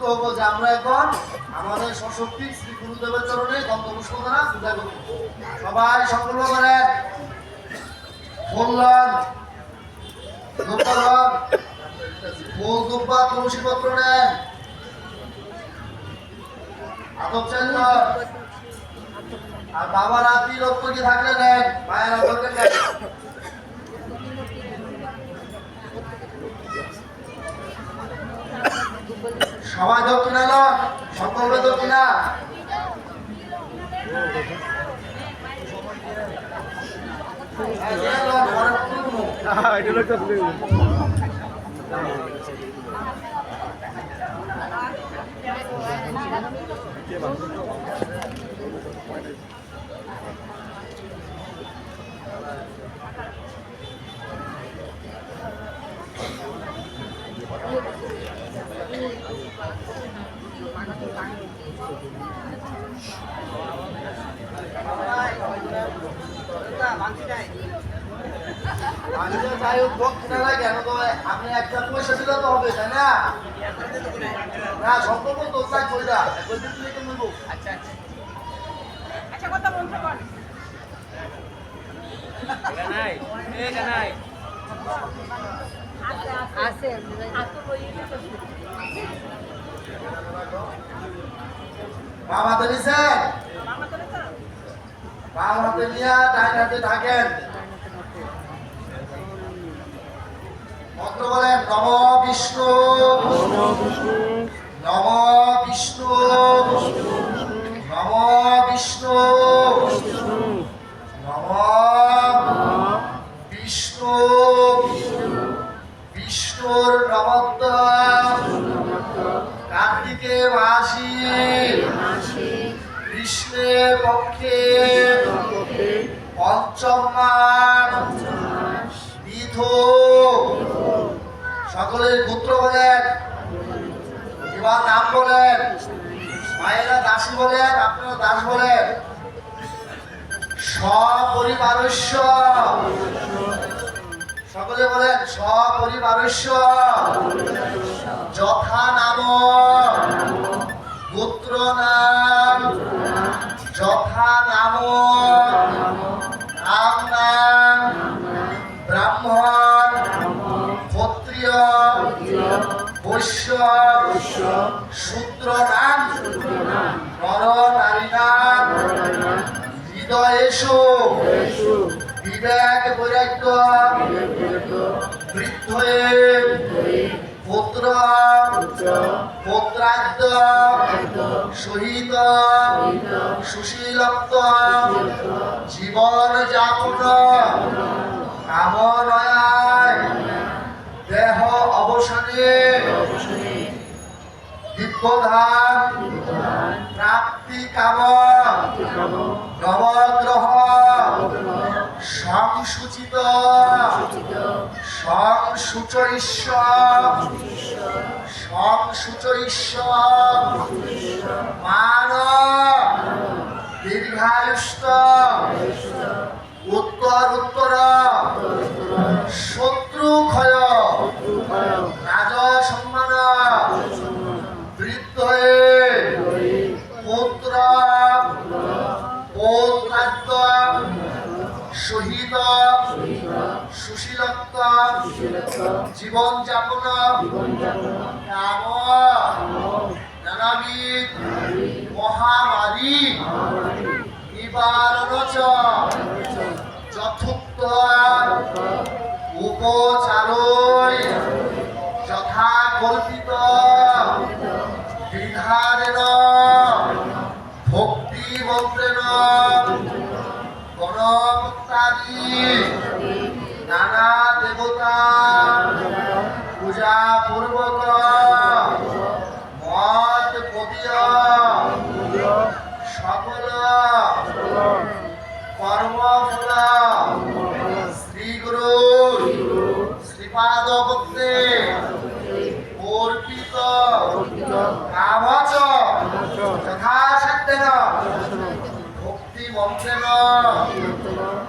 সংযুক্ত হব যে আমরা এখন আমাদের সশক্তি শ্রী গুরুদেবের চরণে গন্তপুষ্প দ্বারা পূজা করব। সবাই সংকল্প করেন দুপালাম ফুল দুব্বা তুলসী পত্র নেন। আদব আর বাবা রাত্রি রক্ত কি থাকলে মায়ের আদবকে সবাই দক্ষিণা লন সকলে দক্ষিণা হ্যাঁ, লন, পরে তুলবো। আমি তো যাই হোক দক্ষিণা লাগে কেন তো আপনি একটা পয়সা দিলে তো হবে তাই না না সম্পর্ক তো তাই কইরা। একই দিন তুই তো নেব আচ্ছা কথা বলতে পার আছে বাবা তো নিছেন মামা তোলে তো বাম হাতে নিয়ে ডাইন হাতে থাকেন। মন্ত্র বলেন নম। বিষ্ণু সকলের পুত্র বলেন, এবার নাম বলেন, মায়েরা দাসী বলেন, আপনারা দাস বলেন। সপরিবারস্য সকলে বলেন সপরিবারস্য যথা নাম। পুত্রাদ্য শহীদ সুশীলত্ব জীবন দেহ অবসানে। দিব্যধান প্রাপ্তি কাম নবগ্রহ। সংসূচিত। সংসূচরিষ্য সংসূচরিষ্য মান দীর্ঘায়ুষ্ঠ উত্তর উত্তর শত্রু ক্ষয় শহীদ সুশীলত্ব জীবন যাপন। নানাবিধ মহামারী নিবারণ যথোক্ত উপচারৈ যথা কল্পিত বিধানেন ভক্তি মন্ত্রেণ গণভক্তাদি নানা দেবতা পূজা পূর্বক মত সকল কর্মফল শ্রীগুরু শ্রীপাদ ভক্তে অর্পিত কামচ যথাসাধ্যেন। মন্ত্রেণ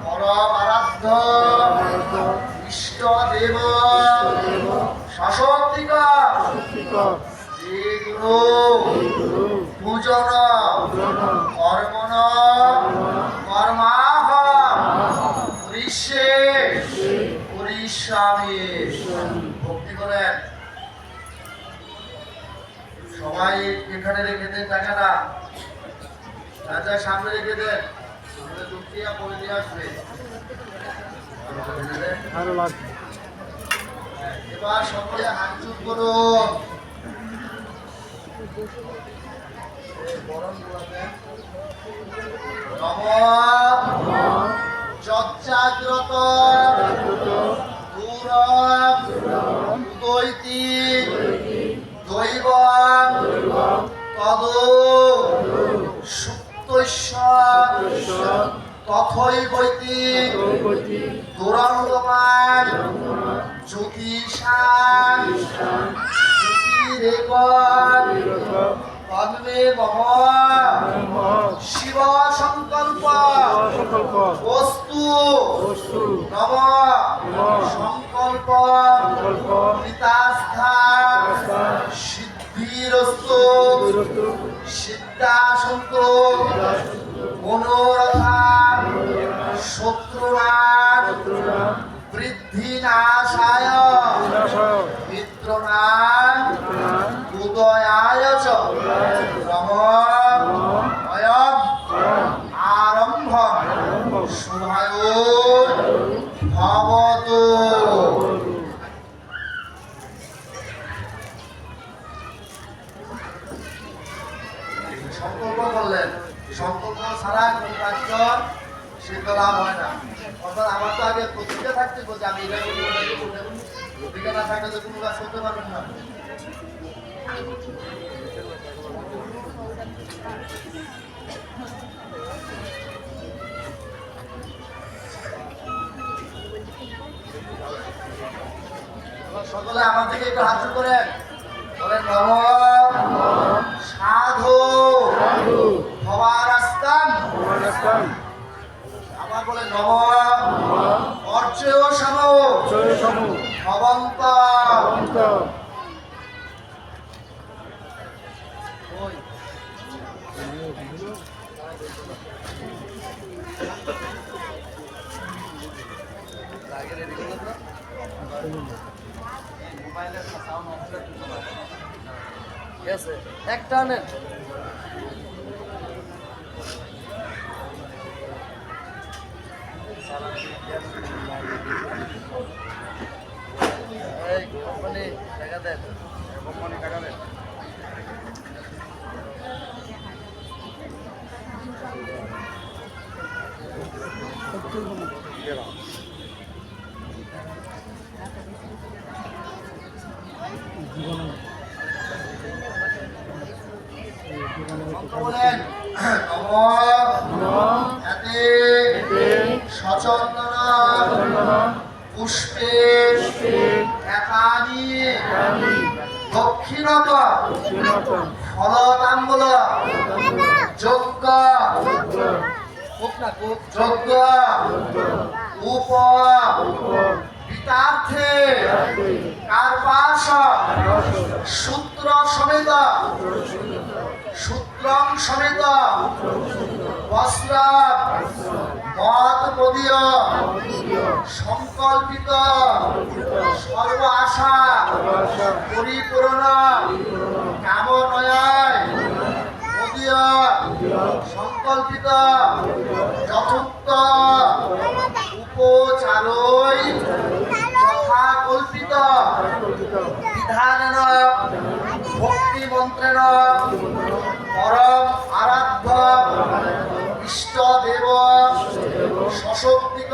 পরম উড়িষ্যামি ভক্তি করেন। সবাই এখানে রেখে দেন টাকাটা। রাজা সামনে রেখে দেন। তাহলে দুঃখিয়া বলে দিয়ে আসবে। ভালো লাগছে এবার সকলে হাত দূরম উদৈতি দৈব তদ সুপ্তস্য তথৈবৈতি দুরঙ্গমান জ্যোতিষান জ্যোতিরেকন পদ্মে মম শিব সংকল্প বস্তু নব সংকল্প পিতাস্থা সিদ্ধিরস্তু বিরস্তু সিদ্ধাসন্ত মনোরথা শত্রুনাথ বৃদ্ধি নাশায় মিত্রনাথ উদয়ায় চ অয়ম আরম্ভ শুভায় ভবতু সংকল্প করলেন সংকল্প ছাড়া কোন কার্য সিদ্ধ লাভ হয় না অর্থাৎ আমার তো আগে প্রতিজ্ঞা থাকতে বলছে আমি এটা করব ওটা করব, ওটা করব। প্রতিজ্ঞা না থাকলে তো কোনো কাজ করতে পারবেন না এবার সকলে আমার থেকে একটু হাত করেন। বলেন নম সাধু ভবারাস্তান ভগবান আবার বলেন নম অর্চয় সম ভবন্ত অন্ত ওই। ঠিক আছে একটা নেন এই কোম্পানি টাকা দেন। কোম্পানি টাকা দেন বলেন নম এতে সচন্দন পুষ্পে একানি দক্ষিণত ফলতাম্বুল যজ্ঞ পিতার্থে কার্পাস সূত্র সমেত, সূত্রং সমেত বস্ত্র মদ পদীয়, সংকল্পিত সর্ব আশা পরিপূরণ কামনয় সংকল্পিত, যথোক্ত উপচারই যথা কল্পিত বিধানেন ভক্তি মন্ত্রেণ পরম আরাধ্য ইষ্ট দেব সশক্তিক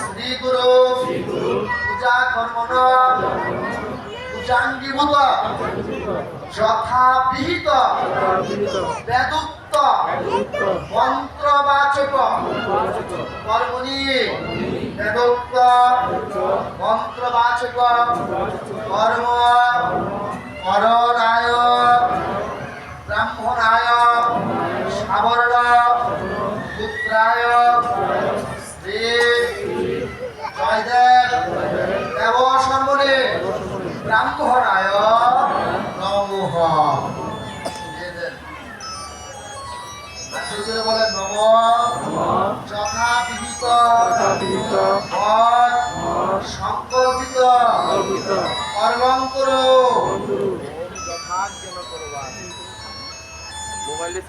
শ্রী গুরু পূজা কর্মণ পূজাঙ্গীভূত যথা বিহিত বেদুক্ত মন্ত্রবাচক। কর্মণি। বেদোক্ত। মন্ত্রবাচক। কর্ম। করণায় ব্রাহ্মণায়। সাবর্ণ। পুত্রায়। শ্রী। জয়দেব। দেব সর্বনে ব্রাহ্মণায়।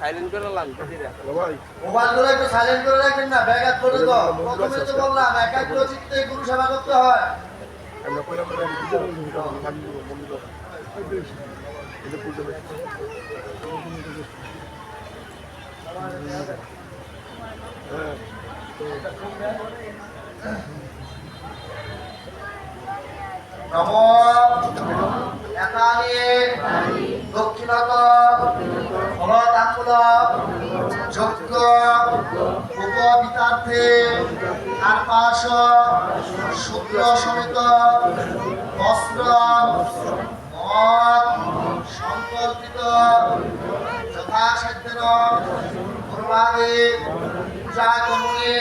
সাইলেন্ট করে লাম ভাই মোবাইলগুলো একটু সাইলেন্ট করে রাখবেন না ব্যাগ হাত করে তো। প্রথমে তো বললাম একাগ্র চিত্তে গুরু সেবা করতে হয়। হ্যাঁ নম। একানি দক্ষিণত ফলতাঙ্গুল যজ্ঞ, উপবিতার্থে কার্পাস শুক্র সমিত, বস্ত্র, মদ সংকল্পিত যথাসাধ্যেন পূর্বাদে পূজা কর্মে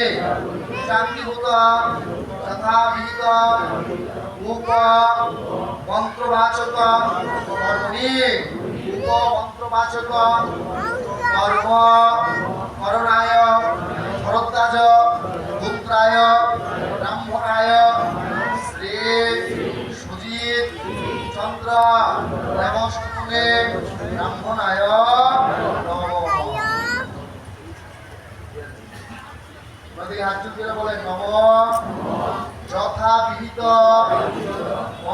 পূজাঙ্গীভূত যথাবিহিত উপ মন্ত্রবাচক কর্মণি উপ মন্ত্রবাচক কর্ম, করণায়, ভরদ্বাজ, পুত্রায়, ব্রাহ্মণায়, শ্রী সুজিত চন্দ্র দেবসমুনে ব্রাহ্মণায় নদী হাত বলে নম। যথা বিহিত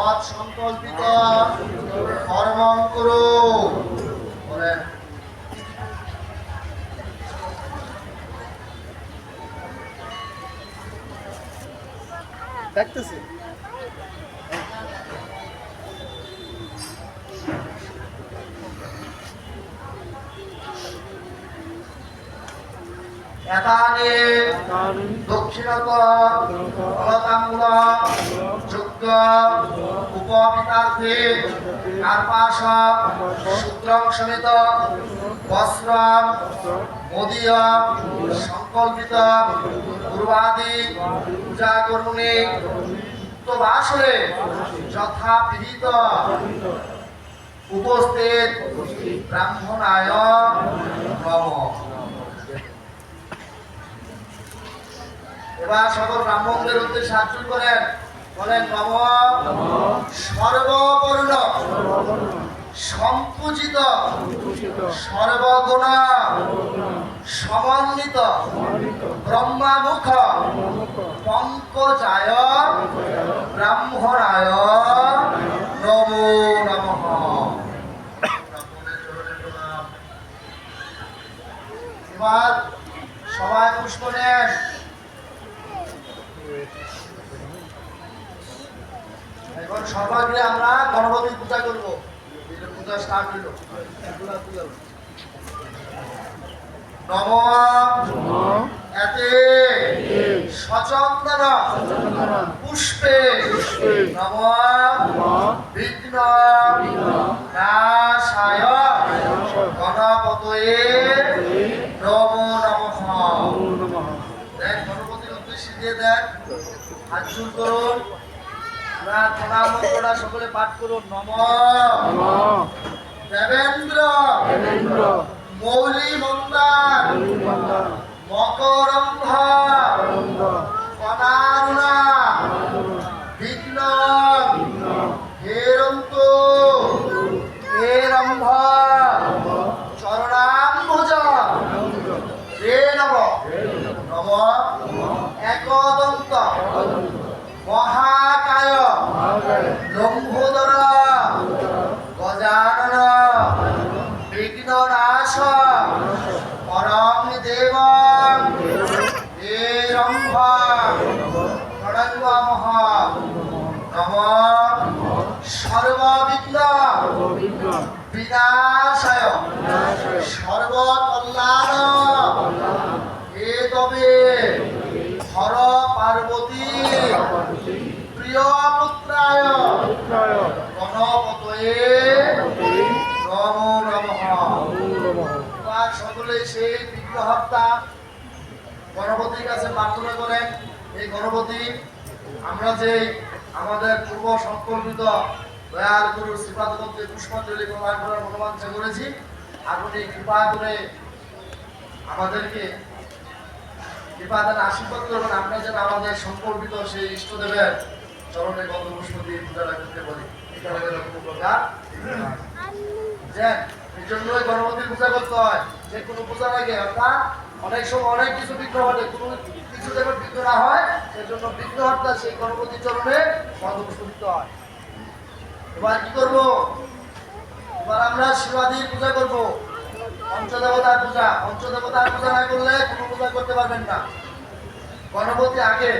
মত সংকল্পিত কর্ম করো। দক্ষিণত ফলতাঙ্গুল যজ্ঞ উপবিতার্থে কার্পাস বস্ত্র মোদীয়, সংকল্পিত পূর্বাদি পূজা করুণে। বাসরে যথা বিহিত উপস্থিত ব্রাহ্মণায় নমঃ। এবার সকল ব্রাহ্মণদের উদ্দেশ্যে সাহায্য করেন। সংকুচিত সর্বগুণ সমন্বিত ব্রহ্মামুখ পঙ্কজায় ব্রাহ্মণায় নমো নমঃ। সবাই পুষ্প নেন এখন সর্বাগ্রে আমরা গণপতি পূজা করব। পূজা স্টার্ট হইল নম এতে সচন্দন পুষ্পে নম বিঘ্ন নাশায় গণপতয়ে নম নমঃ। দেখ, গণপতির উদ্দেশ্যে দিয়ে দেখ। হাত করুন। আমরা প্রণাম মন্ত্রটা সকলে পাঠ করুন নম। দেবেন্দ্র। মৌলি মন্দার। মকরম্ভ কনারুণা বিঘ্ন। হেরন্ত। হেরম্ভ। একদন্ত। মহাকায় ลงหัว এবার সেই বিগ্রহত্তা গণপতির কাছে প্রার্থনা করেন এই গণপতি আমরা যে আমাদের পূর্ব সংকল্পিত দয়াল গুরুর শ্রীপাদ মধ্যে পুষ্পাঞ্জলি প্রদান করার মনোবাঞ্ছা করেছি আপনি কৃপা করে আমাদেরকে কৃপা দেন আশীর্বাদ করবেন আমরা যেন আমাদের সম্পর্কিত সেই ইষ্টদেবের চরণে গত পুষ্প দিয়ে পূজা রাখতে পারি। এখানে এরকম প্রকার। যে এই জন্যই গণপতির পূজা করতে হয়। যে কোনো পূজার আগে অর্থাৎ অনেক সময় অনেক কিছু বিঘ্ন ঘটে, কোনো কিছু যেন বিঘ্ন না হয় সেই জন্য বিঘ্নহর্তা সেই গণপতির চরণে গতপুষ্প হয়। এবার কি করব? এবার আমরা শিবাদির পূজা করব। পঞ্চদেবতার পূজা। পঞ্চদেবতার পূজা না করলে কোনো পূজা করতে পারবেন না। গণপতি আগে,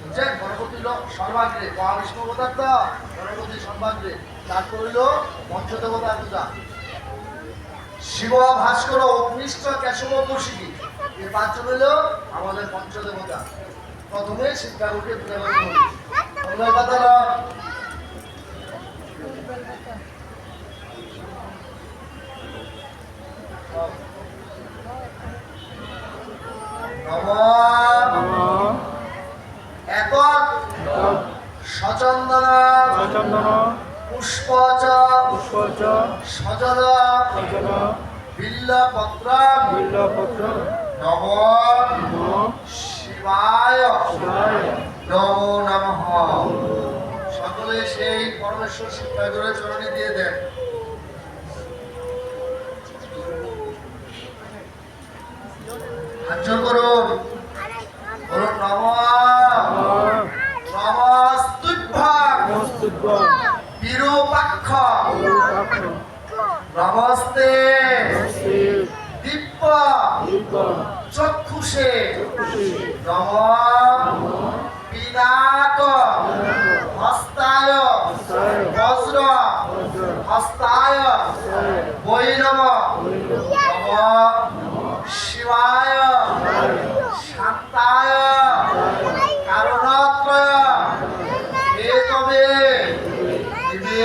বুঝছেন? গণপতি হলো সর্বাগ্রে, মহাবিষ্ণু তো। গণপতি সর্বাগ্রে। তারপর হইল পঞ্চদেবতার পূজা। শিব ভাস্কর অগ্নিষ্ঠ কেশব কৌশিকী এই পাঁচজন হইল আমাদের পঞ্চদেবতা। প্রথমে পূজা কথা নয়। নম একক সচন্দন পুষ্প চ সজল বিল্লপত্র নম শিবায় নমো নমঃ। সকলে সেই পরমেশ্বর শিবঠাকুরের চরণে দিয়ে দেন। জোড় করুন। বলুন নম। নমস্তুভ্যাং। বিরূপাক্ষ নমস্তে। দিব্য চক্ষুষে। নম। পিনাক। হস্তায়। বজ্র। হস্তায়। বৈরব। নম। শিবায়। শান্তায়। কারণত্রয়। হে তবে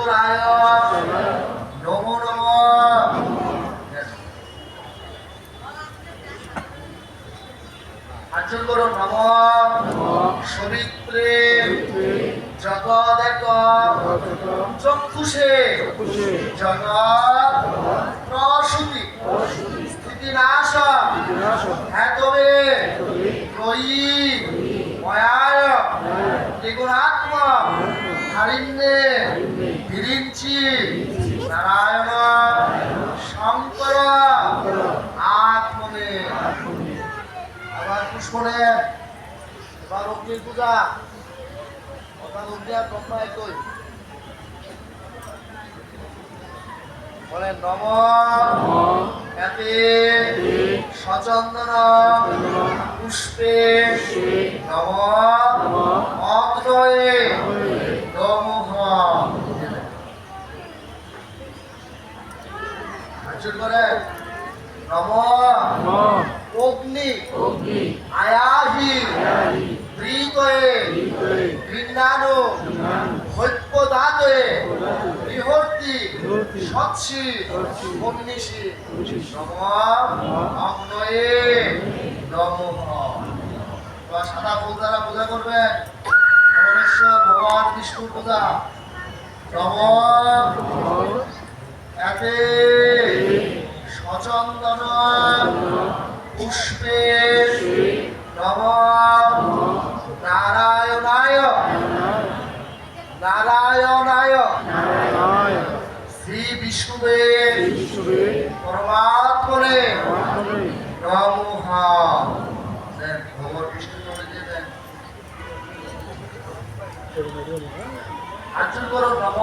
ভাস্করায় নম নম আচরণ করো নম সবিত্রে জগদেক চক্ষুষে জগৎ প্রসূতি স্থিতিনাশ হ্যাতবে ত্রয়ী ময়ায় ত্রিগুণাত্ম হারিণ্যে বিরিঞ্চি নারায়ণ শঙ্কর, আত্মনে। আবার পুষ্পনে। এবার অগ্নির পূজা। অর্থাৎ অগ্নি আর ব্রহ্মা একই। বলেন, নম। এতে সচন্দন পুষ্পে। নম। অগ্নয়ে। নমঃ করে। নম অগ্নি আয়াহি হৃদয়ে ঘৃণানো হৈপ্যদাতয়ে বিহর্তি সৎসি মনীষী নম অগ্নয়ে নমঃ সাদা ফুল দ্বারা পূজা করবে। পরমেশ্বর ভগবান বিষ্ণুর পূজা। নম এতে সচন্দন পুষ্পে নম নারায়ণায় নারায়ণায় শ্রী বিষ্ণুদেব, পরমাত্মনে নমঃ। দেন ভগবান বিষ্ণু দিয়ে দেন আচরণ নম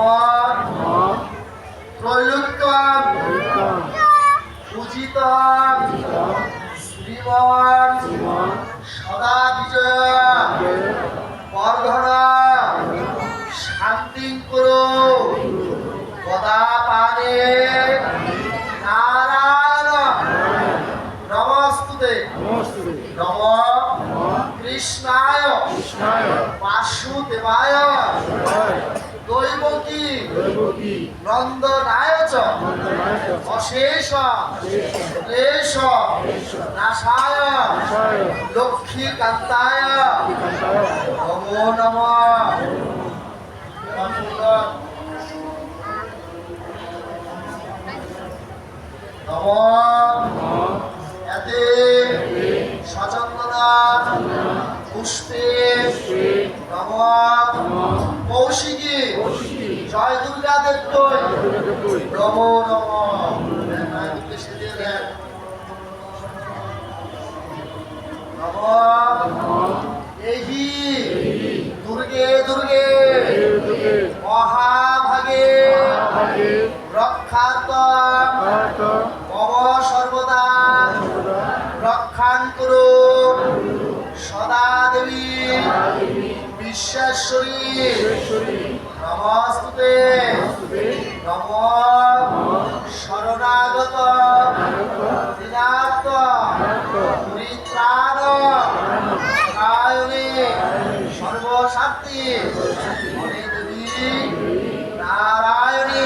পূজিতম শ্রীমান সদা বিজয়। বর্ধন শান্তি করো। পানে নারায়ণ। নমস্তুতে। নমস্তে নম কৃষ্ণায়। কৃষ্ণায়। বাসুদেবায় জয় দৈবকী দেবকী নন্দনায় অশেষ। ক্লেশ। নাশায়। লক্ষ্মী কান্তায় নম নম। এতে সচন্দনা পুষ্পে নম। কৌশিকী। জয় দুর্গা দেবই নম নম। দুর্গে দুর্গে। মহাভাগে। রক্ষার্থ মম সর্বদা। রক্ষান বিশ্বেশ্বরী নমস্তুতে। নম শরণাগত। দিনাত্ম পরিত্রাণ নারায়ণে সর্বশান্তি। নারায়ণী।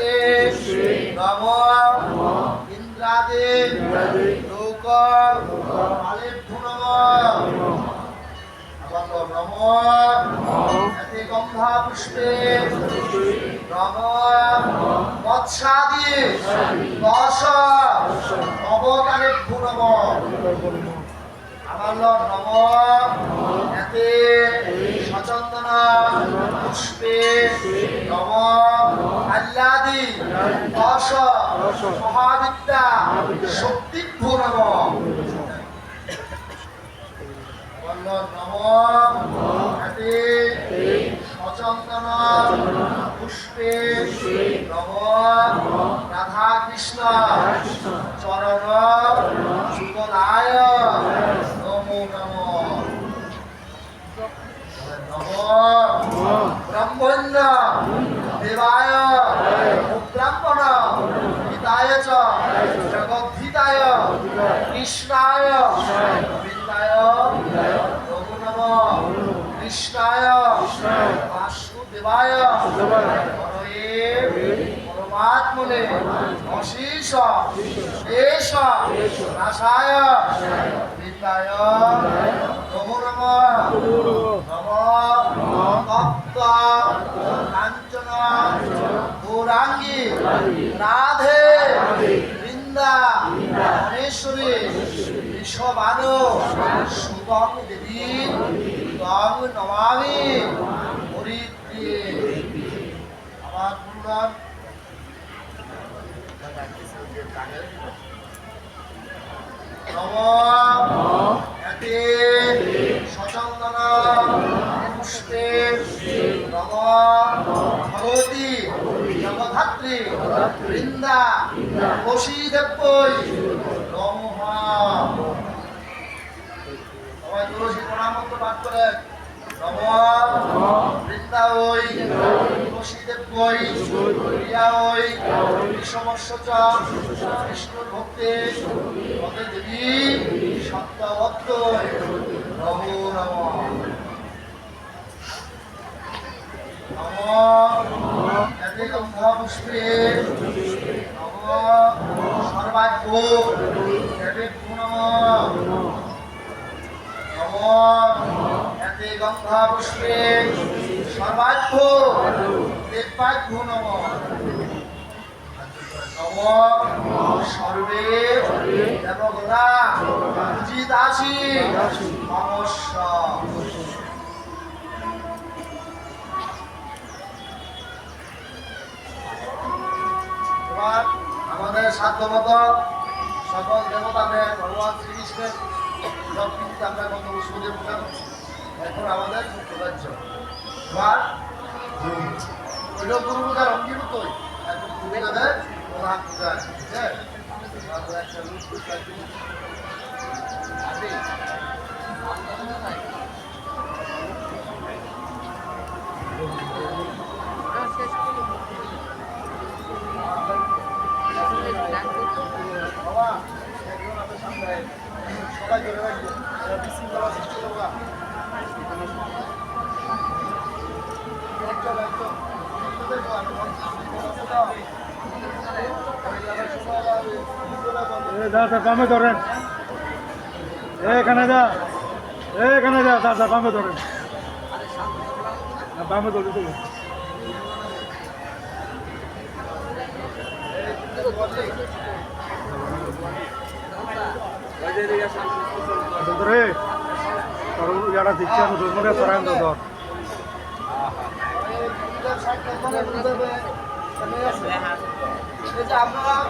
পুষ্পে নম। ইন্দ্রাদে লোক আলেভ্য নম। আবার নম। এতে গন্ধা পুষ্পে নম। মৎস্যাদি দশ। নবকালেভ্য নম। আমার নম। এতে সচন্দন পুষ্পে নম আল্লাদি দশ মহাবিদ্যা শক্তিভ্য নম। আমার লর্ড নম এতে সচন্দন পুষ্পে নম রাধা কৃষ্ণ। চরণ যুগলায় নমো নম নম ব্রহ্মণ্য দেবায় ব্রাহ্মণ হিতায় চ জগদ্ধিতায় কৃষ্ণায় বৃন্দায় নমো নম কৃষ্ণায় বাসুদেবায় পরমাত্মনে অশেষ শেষ নাশায় বিদ্যায় নমো কাঞ্চন রাধে বৃন্দা মহেশ্বরী বিশ্ববানু সুগম দেবী গম নমামি হরিপ্রিয়ে আমার এতে সচন্দন পুষ্পে নম ভগবতী বৃন্দা বসীদেব্যই নমঃ সবাই তুলসী প্রণাম পাঠ করেন নম ওই সমস্য বিষ্ণুর ভক্তে পদে দেবী পুষ্পে সর্বাগ্য এতে পুনম এতে গন্ধা পুষ্পে সর্বাগ্য দেবাগ্য নম সর্বে দেবগতা উচিত আছি নমস্কার এবার আমাদের সাধ্যমতো সকল দেবতাদের ভগবান শ্রীকৃষ্ণের সব কিন্তু আমরা গত পুষ্পদের পূজা এখন আমাদের পূজার অঙ্গীভূতই এখন ঠিক আছে। আছে? বাবা একজন আপনার সামনে আয়। সবাই ধরে রাখবে বিশৃঙ্খলা সৃষ্টি করবে স্যার, বামে ধরেন। এখানে যা। এখানে যা। স্যার, বামে ধরেন। বামে ধরে ওই যে এদিকে শান্তি স্তূপ। ধরে তোর ইয়াটা দিচ্ছে আমি দুজনে সরাই ধর আপনারা